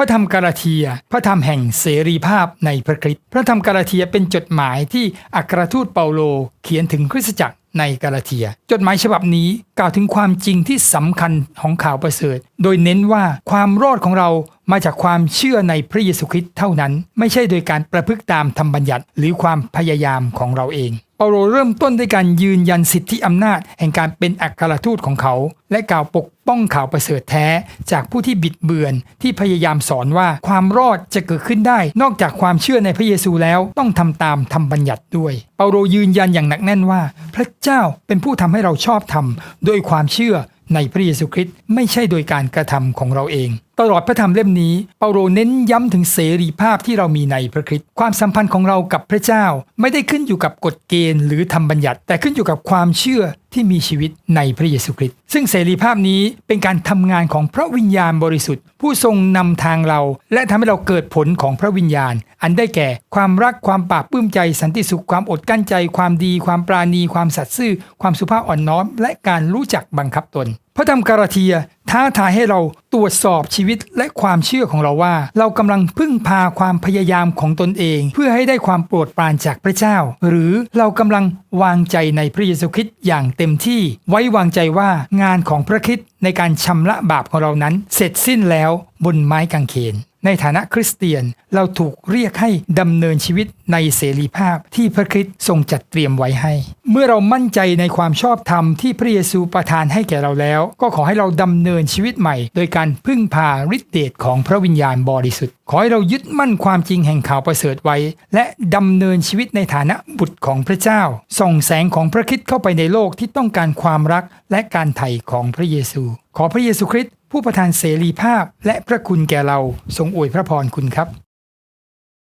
ระธรรมกาลาเทีย พระธรรมแห่งเสรีภาพในพระคริสต์พระธรรมกาลาเทียเป็นจดหมายที่อัครทูตเปาโล เขียนถึงคริสตจักรในกาลาเทีย จดหมายฉบับนี้กล่าวถึงความจริงที่สำคัญของข่าวประเสริฐ โดยเน้นว่าความรอดของเรามาจากความเชื่อในพระเยซูคริสต์เท่านั้น ไม่ใช่โดยการประพฤติตามธรรมบัญญัติหรือความพยายามของเราเอง เปาโลเริ่มต้นด้วยการยืนยันสิทธิอำนาจ แห่งการเป็นอัครทูตของเขา และกล่าวปกป้องข่าวประเสริฐแท้ จากผู้ที่บิดเบือนที่พยายามสอนว่าความรอดจะเกิดขึ้นได้ นอกจากความเชื่อในพระเยซูแล้วต้องทำตามธรรมบัญญัติด้วย เปาโลยืนยันอย่างหนักแน่นว่า พระเจ้าเป็นผู้ทำให้เราชอบธรรมโดยความเชื่อในพระเยซูคริสต์ไม่ใช่โดยการกระทำของเราเอง ตลอดพระธรรมเล่มนี้เปาโลเน้นย้ำถึงเสรีภาพที่เรามีในพระคริสต์ความสัมพันธ์ของเรากับพระเจ้า ไม่ได้ขึ้นอยู่กับกฎเกณฑ์หรือธรรมบัญญัติ แต่ขึ้นอยู่กับความเชื่อที่มีชีวิตในพระเยซูคริสต์ซึ่งเสรีภาพนี้เป็นการทำงานของพระวิญญาณบริสุทธิ์ ผู้ทรงนำทางเรา และทำให้เราเกิดผลของพระวิญญาณ อันได้แก่ความรักความปราบปลื้มใจ สันติสุขความอดกั้นใจ ความดี ความปราณี ความสัตย์ซื่อ ความสุภาพอ่อนน้อม และการรู้จักบังคับตนพระธรรมกาลาเทียท้าทายให้เราตรวจสอบชีวิตและความเชื่อของเราว่า เรากำลังพึ่งพาความพยายามของตนเอง เพื่อให้ได้ความโปรดปรานจากพระเจ้า หรือเรากำลังวางใจในพระเยซูคริสต์อย่างเต็มที่ ไว้วางใจว่างานของพระคริสต์ในการชำระบาปของเรานั้น เสร็จสิ้นแล้วบนไม้กางเขนในฐานะคริสเตียนเราถูกเรียกให้ดำเนินชีวิตในเสรีภาพที่พระคริสต์ทรงจัดเตรียมไว้ให้ เมื่อเรามั่นใจในความชอบธรรมที่พระเยซูประทานให้แก่เราแล้ว ก็ขอให้เราดำเนินชีวิตใหม่ โดยการพึ่งพาฤทธิเดชของพระวิญญาณบริสุทธิ์ ขอให้เรายึดมั่นความจริงแห่งข่าวประเสริฐไว้ และดำเนินชีวิตในฐานะบุตรของพระเจ้า ส่องแสงของพระคิดเข้าไปในโลกที่ต้องการความรักและการไถ่ของพระเยซู ขอพระเยซูคริสต์ผู้ประทานเสรีภาพและพระคุณแก่เราทรงอวยพระพรคุณครับ